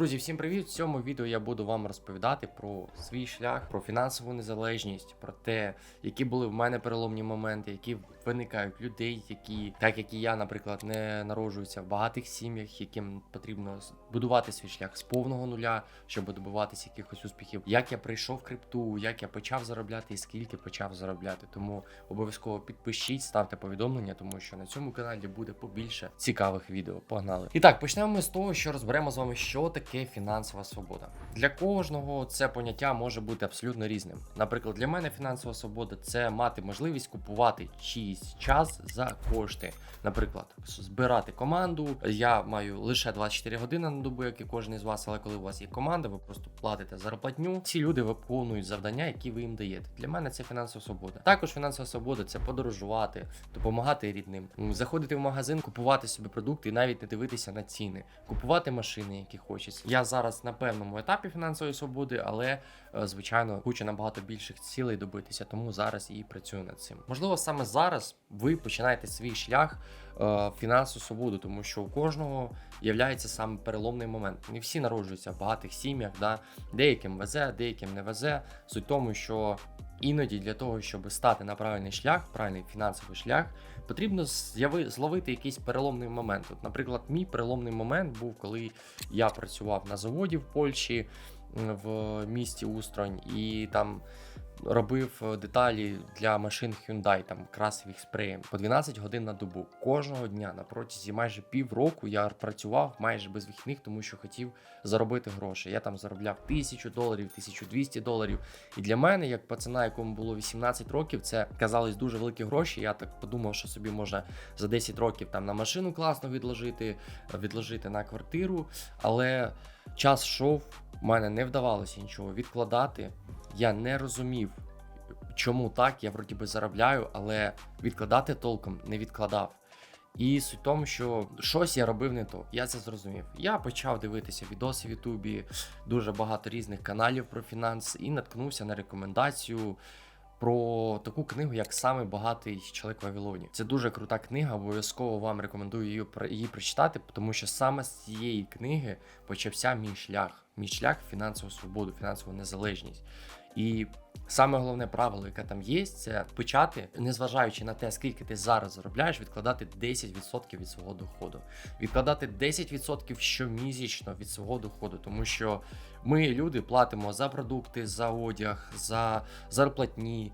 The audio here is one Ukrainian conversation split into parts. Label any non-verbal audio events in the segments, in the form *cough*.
Друзі, всім привіт! В цьому відео я буду вам розповідати про свій шлях, про фінансову незалежність, про те, які були в мене переломні моменти, які виникають людей, які, так як і я, наприклад, не народжуються в багатих сім'ях, яким потрібно будувати свій шлях з повного нуля, щоб добиватися якихось успіхів. Як я прийшов в крипту, як я почав заробляти і скільки почав заробляти. Тому обов'язково підпишіть, ставте повідомлення, тому що на цьому каналі буде побільше цікавих відео. Погнали! І так, почнемо ми з того, що розберемо з вами, що таке фінансова свобода. Для кожного це поняття може бути абсолютно різним. Наприклад, для мене фінансова свобода це мати можливість купувати чийсь час за кошти. Наприклад, збирати команду. Я маю лише 24 години на добу, як і кожен із вас, але коли у вас є команда, ви просто платите зарплатню. Ці люди виконують завдання, які ви їм даєте. Для мене це фінансова свобода. Також фінансова свобода це подорожувати, допомагати рідним, заходити в магазин, купувати собі продукти і навіть не дивитися на ціни, купувати машини, які хочеться. Я зараз на певному етапі фінансової свободи, але е, звичайно хочу набагато більших цілей добитися, тому зараз і працюю над цим. Можливо, саме зараз ви починаєте свій шлях е, фінансову свободу, тому що у кожного являється саме переломний момент. Не всі народжуються в багатих сім'ях, да? деяким везе, деяким не везе. Суть тому, що іноді для того, щоб стати на правильний шлях, правильний фінансовий шлях, потрібно зловити якийсь переломний момент. От, наприклад, мій переломний момент був, коли я працював на заводі в Польщі в місті Устронь, і там робив е, деталі для машин Hyundai, там красив їх спреєм по 12 годин на добу. Кожного дня на протязі майже півроку я працював майже без вихідних, тому що хотів заробити гроші. Я там заробляв 1000 доларів, 1200 доларів. І для мене, як пацана, якому було 18 років, це казались дуже великі гроші. Я так подумав, що собі можна за 10 років там на машину класно відложити, відложити на квартиру. Але час йшов, в мене не вдавалося нічого відкладати. Я не розумів, чому так. Я вроді би заробляю, але відкладати толком не відкладав. І суть в тому, що щось я робив не то. Я це зрозумів. Я почав дивитися відоси в Ютубі, дуже багато різних каналів про фінанс, і наткнувся на рекомендацію про таку книгу, як Самий багатий чоловік в Вавилоні. Це дуже крута книга. Обов'язково вам рекомендую її, її прочитати, тому що саме з цієї книги почався мій шлях. Мій шлях фінансову свободу, фінансову незалежність. І саме головне правило, яке там є, це почати, незважаючи на те, скільки ти зараз заробляєш, відкладати 10% від свого доходу. Відкладати 10% щомісячно від свого доходу, тому що ми, люди, платимо за продукти, за одяг, за зарплатні.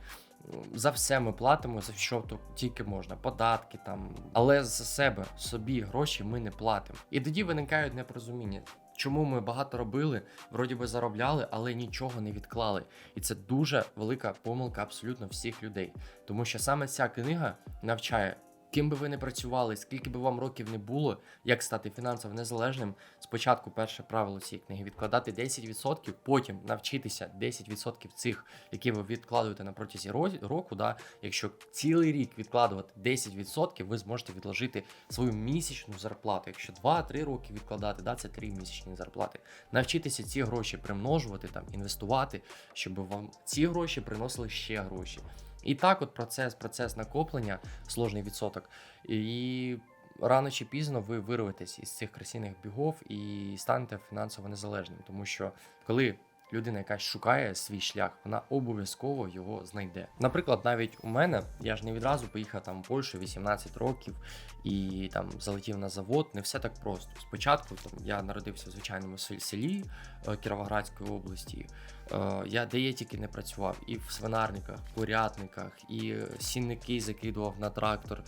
За все ми платимо, за що тільки можна, податки там. Але за себе собі гроші ми не платимо. І тоді виникають непорозуміння. Чому ми багато робили, вроді би заробляли, але нічого не відклали. І це дуже велика помилка абсолютно всіх людей. Тому що саме ця книга навчає, ким би ви не працювали, скільки би вам років не було, як стати фінансово незалежним. Спочатку перше правило цієї книги відкладати 10%, потім навчитися 10% цих, які ви відкладуєте на протязі року. Да? Якщо цілий рік відкладувати 10%, ви зможете відложити свою місячну зарплату. Якщо 2-3 роки відкладати, да, це 3 місячні зарплати. Навчитися ці гроші примножувати, там, інвестувати, щоб вам ці гроші приносили ще гроші. І так, от процес, процес накоплення, сложний відсоток. І рано чи пізно ви вирветесь із цих красивих бігов і станете фінансово незалежним. Тому що коли людина якась шукає свій шлях, вона обов'язково його знайде. Наприклад, навіть у мене я ж не відразу поїхав там в Польщу 18 років і там залетів на завод. Не все так просто. Спочатку там я народився в звичайному сел- селі е, Кіровоградської області. Е, Я де я тільки не працював, і в свинарниках, курятниках, і сінники закидував на трактор,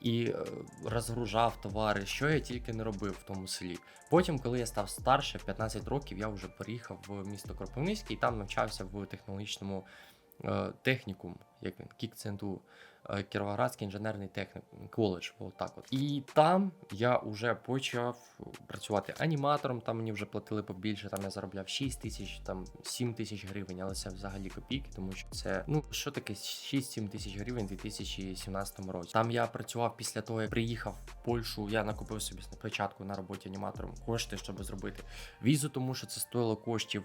і е, розгружав товари, що я тільки не робив в тому селі. Потім, коли я став старше, 15 років, я вже переїхав в місто Кропивницький і там навчався в технологічному е, технікум, як він, КІК-ЦНТУ, е, Кіровоградський інженерний технікум, коледж, отак от. І там я вже почав працювати аніматором, там мені вже платили побільше, там я заробляв 6 тисяч, там 7 тисяч гривень, але це взагалі копійки, тому що це, ну, що таке 6-7 тисяч гривень у 2017 році. Там я працював після того, як приїхав в Польщу, я накупив собі спочатку на роботі аніматором кошти, щоб зробити візу, тому що це стоїло коштів.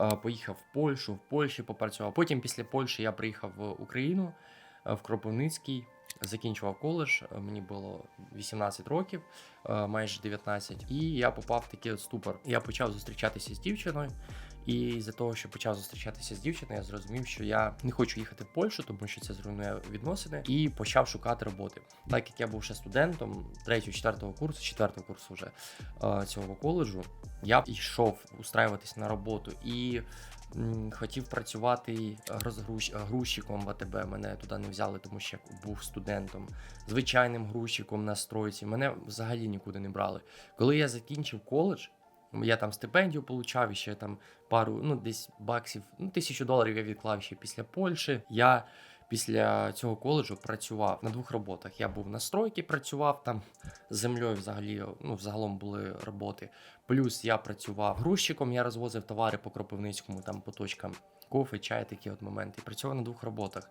Е, Поїхав в Польщу, в Польщі попрацював. Потім після Польщі я приїхав в Україну, е, в Кропивницький, закінчував коледж. е, Мені було 18 років. е, майже 19. І я попав в такий от ступор. Я почав зустрічатися з дівчиною. І з-за того, що почав зустрічатися з дівчиною, я зрозумів, що я не хочу їхати в Польщу, тому що це зруйнує відносини, і почав шукати роботи. Так як я був ще студентом 3-4 курсу, 4 курсу вже е, цього коледжу, я йшов устраюватись на роботу і хотів працювати розгруз- грузчиком в АТБ. Мене туди не взяли, тому що я був студентом, звичайним грузчиком на стройці. Мене взагалі нікуди не брали. Коли я закінчив коледж. Я там стипендію получав і ще там пару, ну десь баксів, ну тисячу доларів я відклав ще після Польщі. Я після цього коледжу працював на двох роботах. Я був на стройці, працював там землею. Взагалі, ну взагалом були роботи. Плюс я працював грузчиком, я розвозив товари по Кропивницькому, там по точкам. Кофе, чай, такі от моменти. Працював на двох роботах.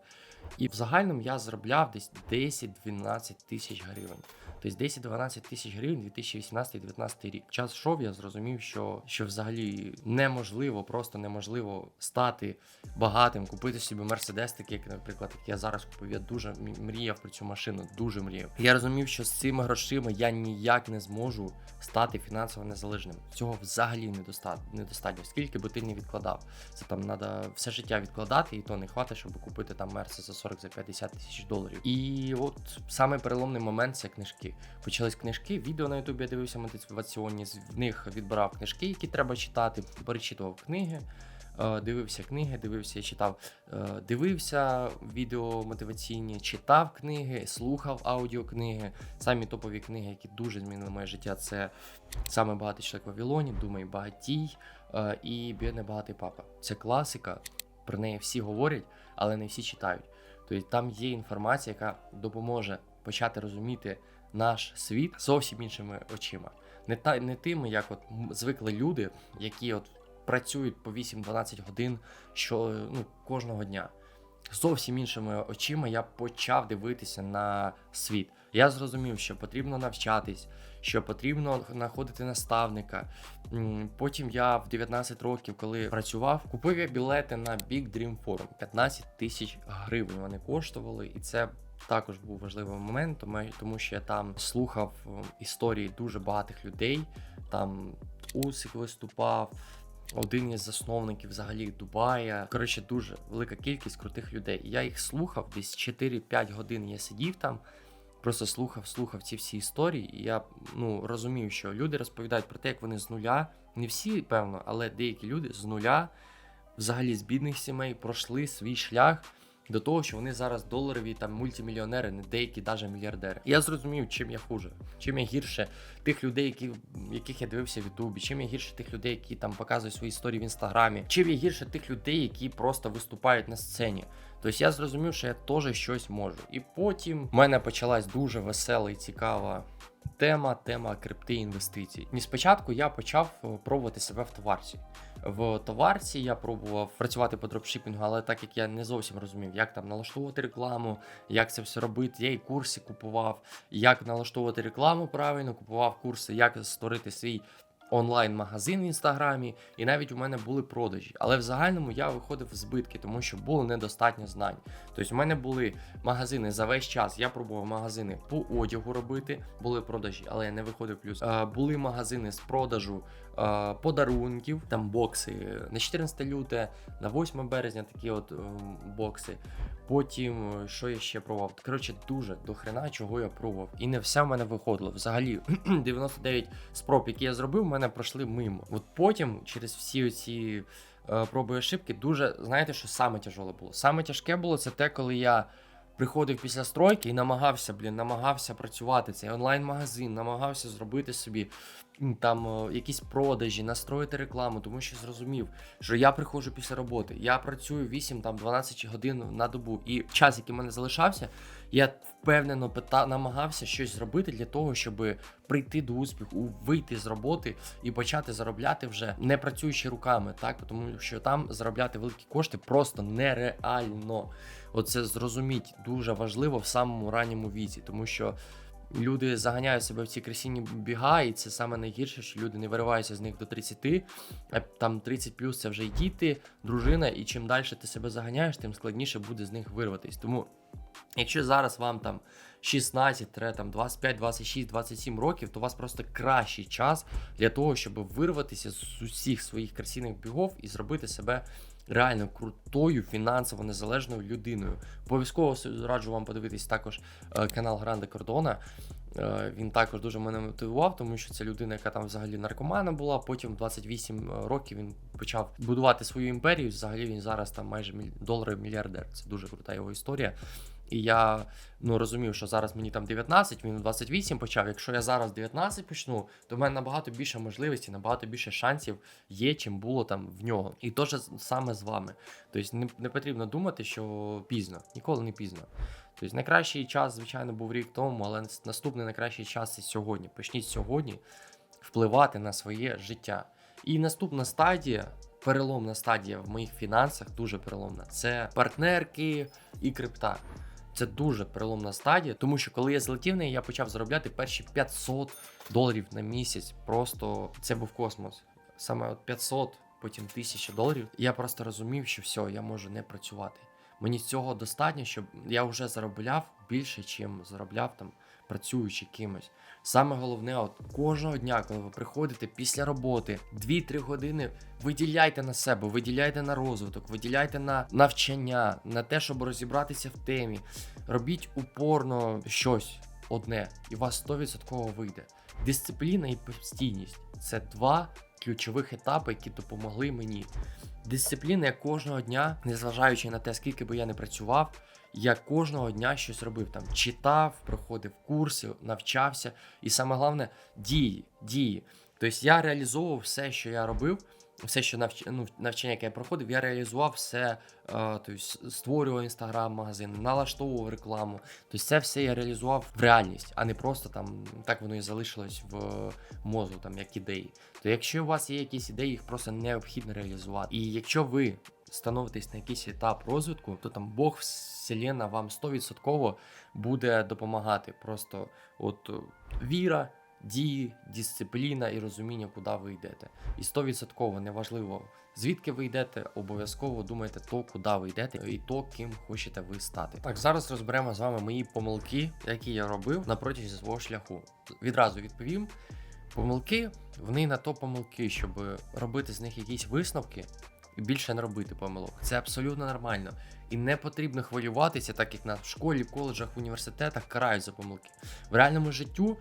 І в загальному я заробляв десь 10-12 тисяч гривень. Тобто 10-12 тисяч гривень 2018-2019 рік. Час йшов, я зрозумів, що, що взагалі неможливо, просто неможливо стати багатим, купити собі мерседес, такий, як, наприклад, як я зараз купив. Я дуже мріяв про цю машину, дуже мріяв. Я розумів, що з цими грошима я ніяк не зможу стати фінансово незалежним. Цього взагалі недостатньо. Скільки би ти не відкладав. Це там треба все життя відкладати, і то не хватить, щоб купити там мерси за 40 за 50 тисяч доларів. І от саме переломний момент це книжки. Почались книжки, відео на Ютубі дивився мотиваційні, з них відбирав книжки, які треба читати, перечитував книги. Е, Дивився книги, дивився, читав, е, дивився відео мотиваційні, читав книги, слухав аудіокниги. Самі топові книги, які дуже змінили моє життя, це саме багатий чоловік Вавилоні, Думай багатій е, і бідний багатий папа. Це класика, про неї всі говорять, але не всі читають. Тобто там є інформація, яка допоможе почати розуміти наш світ зовсім іншими очима. Не та не тими, як от звикли люди, які от працюють по 8-12 годин що ну, кожного дня. Зовсім іншими очима я почав дивитися на світ. Я зрозумів, що потрібно навчатись, що потрібно знаходити наставника. Потім я в 19 років, коли працював, купив я білети на Big Dream Forum. 15 тисяч гривень вони коштували, і це також був важливий момент, тому, що я там слухав історії дуже багатих людей. Там Усик виступав, один із засновників взагалі Дубая. Коротше, дуже велика кількість крутих людей. Я їх слухав десь 4-5 годин. Я сидів там, просто слухав, слухав ці всі історії. І я ну розумів, що люди розповідають про те, як вони з нуля. Не всі, певно, але деякі люди з нуля, взагалі з бідних сімей, пройшли свій шлях. До того, що вони зараз доларові там мультимільйонери, не деякі навіть мільярдери. Я зрозумів, чим я хуже, чим я гірше тих людей, які, яких я дивився в Ютубі, чим я гірше тих людей, які там показують свої історії в інстаграмі, чим я гірше тих людей, які просто виступають на сцені. Тобто я зрозумів, що я теж щось можу. І потім в мене почалась дуже весела і цікава тема, тема крипти інвестицій. І спочатку я почав е, пробувати себе в товарці. В товарці я пробував працювати по дропшипінгу, але так як я не зовсім розумів, як там налаштовувати рекламу, як це все робити, я і курси купував, як налаштовувати рекламу правильно, купував курси, як створити свій онлайн-магазин в інстаграмі, і навіть у мене були продажі. Але в загальному я виходив в збитки, тому що було недостатньо знань. Тобто, у мене були магазини за весь час. Я пробував магазини по одягу робити, були продажі, але я не виходив плюс. Е, були магазини з продажу подарунків, там бокси на 14 люте, на 8 березня такі от ем, бокси. Потім, е, що я ще пробував? Коротше, дуже до хрена, чого я пробував. І не все в мене виходило. Взагалі, *clears throat* 99 спроб, які я зробив, в мене пройшли мимо. От потім, через всі ці е, проби ошибки, дуже знаєте, що саме тяжеле було. Саме тяжке було це те, коли я. Приходив після стройки і намагався, блін, намагався працювати цей онлайн-магазин, намагався зробити собі там е, якісь продажі, настроїти рекламу, тому що зрозумів, що я приходжу після роботи, я працюю 8 там 12 годин на добу, і час, який в мене залишався, я впевнено пита, намагався щось зробити для того, щоб прийти до успіху, вийти з роботи і почати заробляти вже не працюючи руками, так тому що там заробляти великі кошти просто нереально. Оце зрозуміть дуже важливо в самому ранньому віці, тому що. Люди заганяють себе в ці красінні біга, і це саме найгірше, що люди не вириваються з них до 30, а там 30 плюс це вже й діти, дружина, і чим далі ти себе заганяєш, тим складніше буде з них вирватися. Тому Якщо зараз вам там 16, тре, там 25, 26, 27 років, то у вас просто кращий час для того, щоб вирватися з усіх своїх красивих бігов і зробити себе реально крутою фінансово незалежною людиною. Обов'язково раджу вам подивитись також е, канал Гранде Кордона. Е, Він також дуже мене мотивував, тому що це людина, яка там взагалі наркомана була. Потім в 28 років він почав будувати свою імперію. Взагалі він зараз там майже доларовий мільярдер. Це дуже крута його історія. І я ну розумів, що зараз мені там 19, він 28 почав. Якщо я зараз 19 почну, то в мене набагато більше можливостей, набагато більше шансів є, чим було там в нього. І теж саме з вами. Тобто не, не потрібно думати, що пізно, ніколи не пізно. Тобто найкращий час, звичайно, був рік тому, але наступний найкращий час це сьогодні. Почніть сьогодні впливати на своє життя. І наступна стадія. Переломна стадія в моїх фінансах, дуже переломна. Це партнерки і крипта. Це дуже переломна стадія, тому що коли я злетів неї, я почав заробляти перші 500 доларів на місяць. Просто це був космос. Саме от 500, потім 1000 доларів. Я просто розумів, що все, я можу не працювати. Мені цього достатньо, щоб я вже заробляв більше, чим заробляв там працюючи кимось. Саме головне, от кожного дня, коли ви приходите після роботи, 2-3 години виділяйте на себе, виділяйте на розвиток, виділяйте на навчання, на те, щоб розібратися в темі. Робіть упорно щось одне, і у вас 100% вийде. Дисципліна і постійність це два ключових етапи, які допомогли мені. Дисципліна я кожного дня, незважаючи на те, скільки би я не працював, я кожного дня щось робив там, читав, проходив курси, навчався, і саме головне дії, дії. Тобто я реалізовував все, що я робив, все, що навч... ну, навчання, яке я проходив, я реалізував все, е, тобто створював інстаграм-магазин, налаштовував рекламу. Тобто це все я реалізував в реальність, а не просто там так воно і залишилось в мозку, там як ідеї. То якщо у вас є якісь ідеї, їх просто необхідно реалізувати. І якщо ви становитесь на якийсь етап розвитку, то там Бог, Вселена вам 100% буде допомагати. Просто от віра, дії, дисципліна і розуміння, куди ви йдете. І 100% неважливо, звідки ви йдете, обов'язково думайте то, куди ви йдете, і то, ким хочете ви стати. Так, зараз розберемо з вами мої помилки, які я робив на протязі свого шляху. Відразу відповім. Помилки, вони на то помилки, щоб робити з них якісь висновки і більше не робити помилок. Це абсолютно нормально. І не потрібно хвилюватися, так як нас в школі, коледжах, університетах карають за помилки. В реальному життю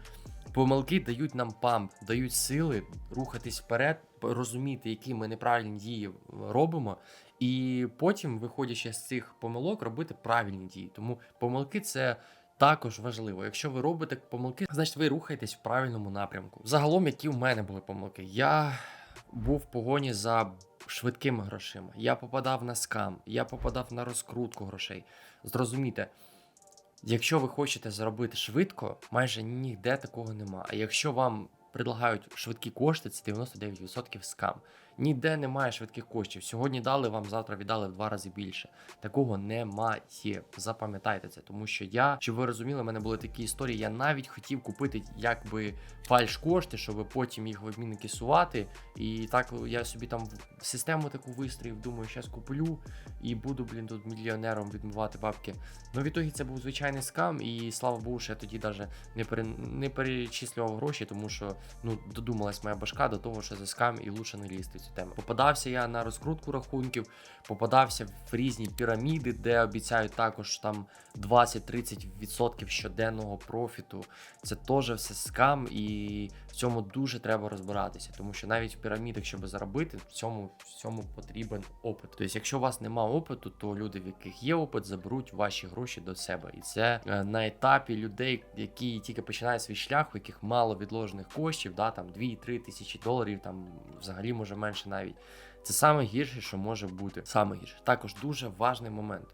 помилки дають нам памп, дають сили рухатись вперед, розуміти, які ми неправильні дії робимо, і потім, виходячи з цих помилок, робити правильні дії. Тому помилки це. Також важливо, якщо ви робите помилки, значить ви рухаєтесь в правильному напрямку. Загалом, які в мене були помилки, я був в погоні за швидкими грошима. Я попадав на скам, я попадав на розкрутку грошей. Зрозумійте, якщо ви хочете заробити швидко, майже ніде такого нема. А якщо вам предлагають швидкі кошти, це 99% скам. Ніде немає швидких коштів. Сьогодні дали вам, завтра віддали в два рази більше. Такого немає. Запам'ятайте це, тому що я, щоб ви розуміли, в мене були такі історії. Я навіть хотів купити якби фальш кошти, щоб потім їх в обмінники сувати. І так я собі там систему таку вистроїв, думаю, зараз куплю і буду, блін, тут мільйонером відмивати бабки. Ну, в ітогі це був звичайний скам, і слава Богу, що я тоді навіть не пере... не перечислював гроші, тому що ну додумалась моя башка до того, що за скам і лучше не лізти цю тему. Попадався я на розкрутку рахунків, попадався в різні піраміди, де обіцяють також там 20-30% щоденного профіту. Це теж все скам, і в цьому дуже треба розбиратися, тому що навіть в пірамідах, щоб заробити, в цьому в цьому потрібен опит. Тобто, якщо у вас немає опиту, то люди, в яких є опит, заберуть ваші гроші до себе. І це е, на етапі людей, які тільки починають свій шлях, у яких мало відложених коштів, да, там 2-3 тисячі доларів, там взагалі може менше навіть. Це саме гірше, що може бути. Саме гірше. Також дуже важний момент.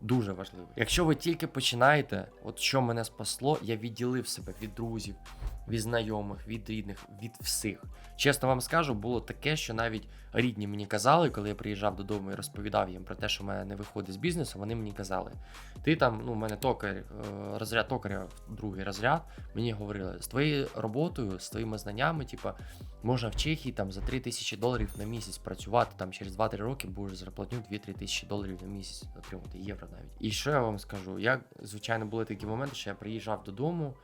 Дуже важливий. Якщо ви тільки починаєте, от що мене спасло, я відділив себе від друзів, від знайомих, від рідних, від всіх. Чесно вам скажу, було таке, що навіть рідні мені казали, коли я приїжджав додому і розповідав їм про те, що в мене не виходить з бізнесу, вони мені казали: ти там, ну, у мене токар, е, розряд токаря, другий розряд, мені говорили, з твоєю роботою, з твоїми знаннями, типа, можна в Чехії там за 3 тисячі доларів на місяць працювати, там через 2-3 роки будеш зарплатню 2-3 тисячі доларів на місяць отримати, євро навіть. І що я вам скажу? Я, звичайно, були такі моменти, що я приїжджав додому.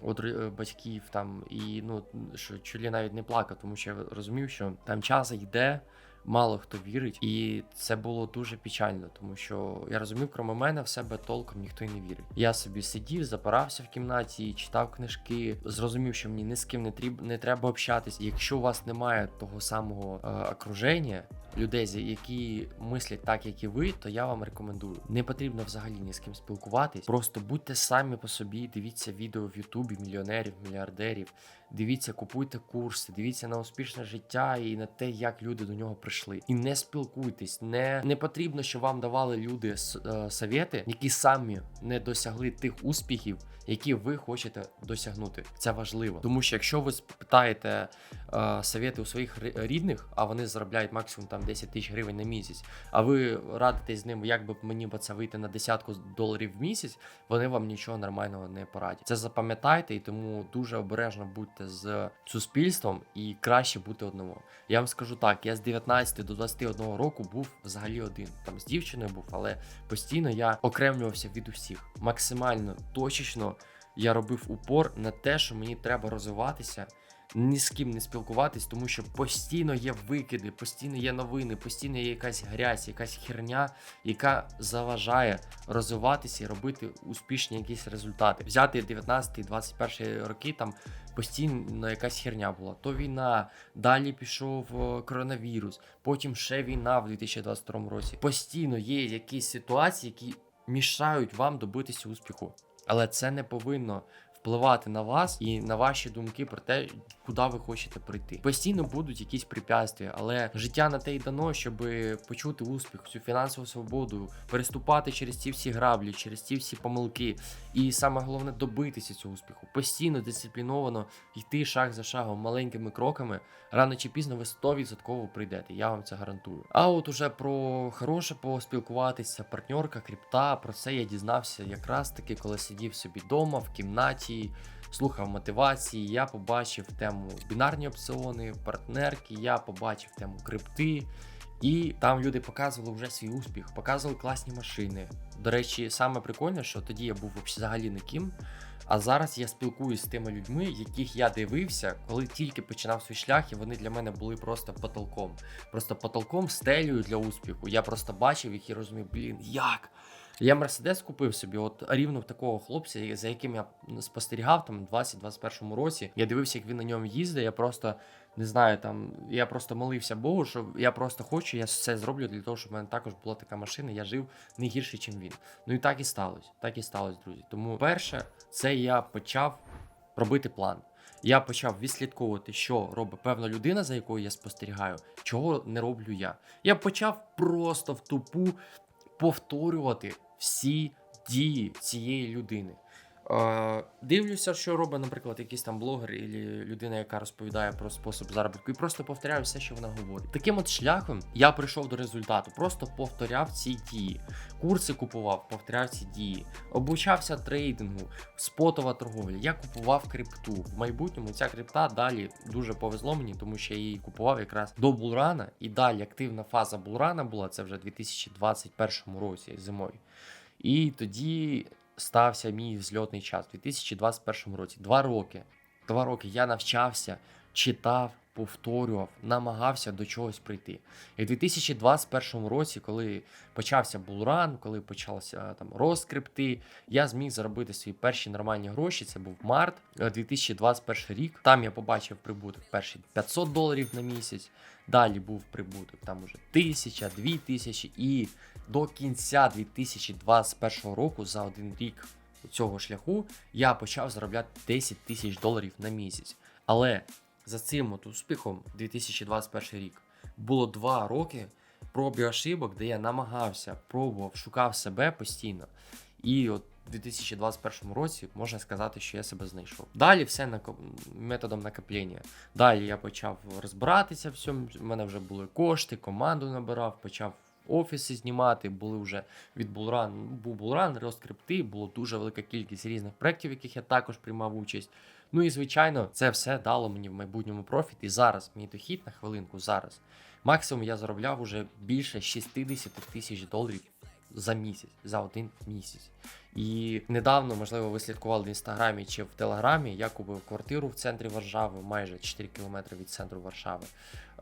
От батьків там і ну що чолі навіть не плакав, тому що я розумів, що там час йде, мало хто вірить, і це було дуже печально, тому що я розумів, крім мене, в себе толком ніхто й не вірить. Я собі сидів, запирався в кімнаті, читав книжки, зрозумів, що мені ні з ким не тріб, не треба общатись. Якщо у вас немає того самого е, окруження, людей, які мислять так, як і ви, то я вам рекомендую. Не потрібно взагалі ні з ким спілкуватись. Просто будьте самі по собі, дивіться відео в Ютубі мільйонерів, мільярдерів. Дивіться, купуйте курси, дивіться на успішне життя і на те, як люди до нього прийшли. І не спілкуйтесь, не, не потрібно, щоб вам давали люди е, совєти, які самі не досягли тих успіхів, які ви хочете досягнути. Це важливо. Тому що якщо ви спитаєте е, совєти у своїх рідних, а вони заробляють максимум там 10 тисяч гривень на місяць, а ви радитесь з ними, як би мені це вийти на десятку доларів в місяць, вони вам нічого нормального не порадять. Це запам'ятайте і тому дуже обережно будьте з суспільством і краще бути одному. Я вам скажу так: я з 19 до 21 року був взагалі один. Там з дівчиною був, але постійно я окремлювався від усіх. Максимально точечно я робив упор на те, що мені треба розвиватися. Ні з ким не спілкуватись, тому що постійно є викиди, постійно є новини, постійно є якась грязь, якась херня, яка заважає розвиватися і робити успішні якісь результати. Взяти 19-21 роки там постійно якась херня була. То війна, далі пішов е, коронавірус, потім ще війна в 2022 році. Постійно є якісь ситуації, які мішають вам добитися успіху. Але це не повинно впливати на вас і на ваші думки про те, куди ви хочете прийти. Постійно будуть якісь препятствия, але життя на те й дано, щоб почути успіх, цю фінансову свободу, переступати через ці всі граблі, через ці всі помилки. І саме головне добитися цього успіху. Постійно дисципліновано йти шаг за шагом, маленькими кроками. Рано чи пізно ви 100% прийдете. Я вам це гарантую. А от уже про хороше поспілкуватися, партнерка, крипта, про це я дізнався якраз таки, коли сидів собі вдома в кімнаті. Слухав мотивації, я побачив тему бінарні опціони, партнерки, я побачив тему крипти, і там люди показували вже свій успіх, показували класні машини. До речі, саме прикольне, що тоді я був взагалі ніким. А зараз я спілкуюсь з тими людьми, яких я дивився, коли тільки починав свій шлях, і вони для мене були просто потолком. Просто потолком, стелею для успіху. Я просто бачив їх і розумів, блін, як? Я Мерседес купив собі, от рівно в такого хлопця, за яким я спостерігав там у 20-21 році. Я дивився, як він на ньому їздить. Я просто не знаю, там я просто молився Богу, що я просто хочу, я все зроблю для того, щоб в мене також була така машина. Я жив не гірше, ніж він. Ну і так і сталося. Так і сталося, друзі. Тому перше, це я почав робити план. Я почав відслідковувати, що робить певна людина, за якою я спостерігаю, чого не роблю я. Я почав просто в тупу повторювати всі дії цієї людини. Дивлюся, що робить, наприклад, якийсь там блогер або людина, яка розповідає про спосіб заробітку, і просто повторяю все, що вона говорить. Таким от шляхом я прийшов до результату, просто повторяв ці дії. Курси купував, повторяв ці дії, обучався трейдингу, спотова торговля. Я купував крипту. В майбутньому ця крипта далі дуже повезло мені, тому що я її купував якраз до булрана, і далі активна фаза булрана була це вже 2021 році зимою. І тоді стався мій взльотний час у 2021 році. Два роки. Два роки я навчався, читав, повторював, намагався до чогось прийти. І в 2021 році, коли почався булран, коли почався там розкрипти, я зміг заробити свої перші нормальні гроші. Це був март е, 2021 рік. Там я побачив прибуток перші 500 доларів на місяць. Далі був прибуток там уже тисяча, дві тисячі, і до кінця 2021 року за один рік цього шляху я почав заробляти 10 тисяч доларів на місяць. Але за цим от успіхом 2021 рік було два роки проб і ошибок, де я намагався, пробував, шукав себе постійно. І от в 2021 році можна сказати, що я себе знайшов. Далі все нако- методом накоплення. Далі я почав розбиратися в цьому. У мене вже були кошти, команду набирав, почав офіси знімати. Були вже від Булран, був Булран, розкрипти, було дуже велика кількість різних проєктів, в яких я також приймав участь. Ну і звичайно, це все дало мені в майбутньому профіт. І зараз мій дохід на хвилинку зараз. Максимум я заробляв уже більше 60 тисяч доларів за місяць, за один місяць. І недавно, можливо, ви слідкували в інстаграмі чи в телеграмі. Я купив квартиру в центрі Варшави, майже 4 кілометри від центру Варшави,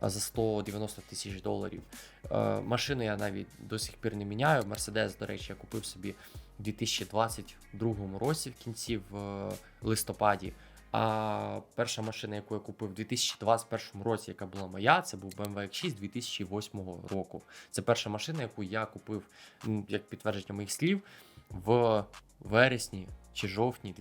за 190 тисяч доларів. Е, Машину я навіть до сих пір не міняю. Мерседес, до речі, я купив собі в 2022 році в кінці в е, листопаді. А перша машина, яку я купив у 2021 році, яка була моя, це був BMW X6 2008 року. Це перша машина, яку я купив, як підтвердження моїх слів, в вересні чи жовтні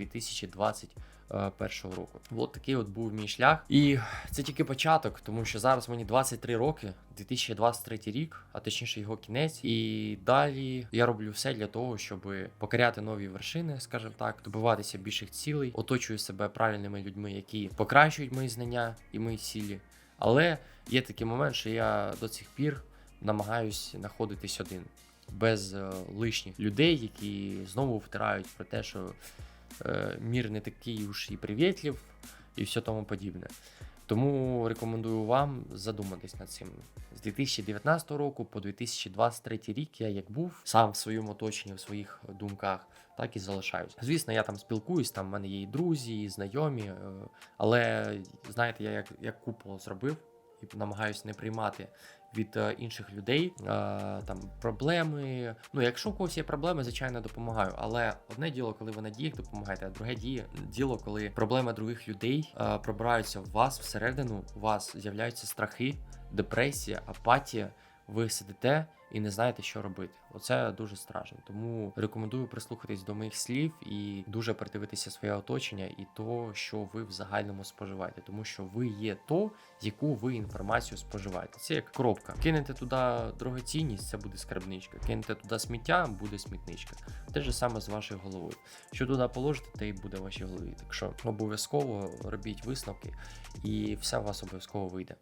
2021 року. От такий от був мій шлях. І це тільки початок, тому що зараз мені 23 роки, 2023 рік, а точніше його кінець. І далі я роблю все для того, щоб покоряти нові вершини, скажімо так, добиватися більших цілей, оточую себе правильними людьми, які покращують мої знання і мої цілі. Але є такий момент, що я до цих пір намагаюсь знаходитись один, без е, лишніх людей, які знову втирають про те, що е, мір не такий уж і привітлів, і все тому подібне. Тому рекомендую вам задуматись над цим. З 2019 року по 2023 рік я як був сам в своєму оточенні, в своїх думках, так і залишаюсь. Звісно, я там спілкуюсь, там в мене є і друзі, і знайомі, е, але знаєте, я як, як купол зробив і намагаюся не приймати від е, інших людей е, там проблеми. Ну, якщо у когось є проблеми, звичайно, допомагаю. Але одне діло, коли ви на діях допомагаєте, а друге діє діло, коли проблеми других людей е, пробираються в вас всередину, у вас з'являються страхи, депресія, апатія. Ви сидите і не знаєте, що робити. Оце дуже страшно. Тому рекомендую прислухатись до моїх слів і дуже придивитися своє оточення і то, що ви в загальному споживаєте, тому що ви є то, яку ви інформацію споживаєте. Це як коробка. Кинете туди дорогоцінність, це буде скарбничка. Кинете туди сміття, буде смітничка. Те ж саме з вашою головою. Що туди положите, те й буде в вашій голові. Так що обов'язково робіть висновки, і все у вас обов'язково вийде.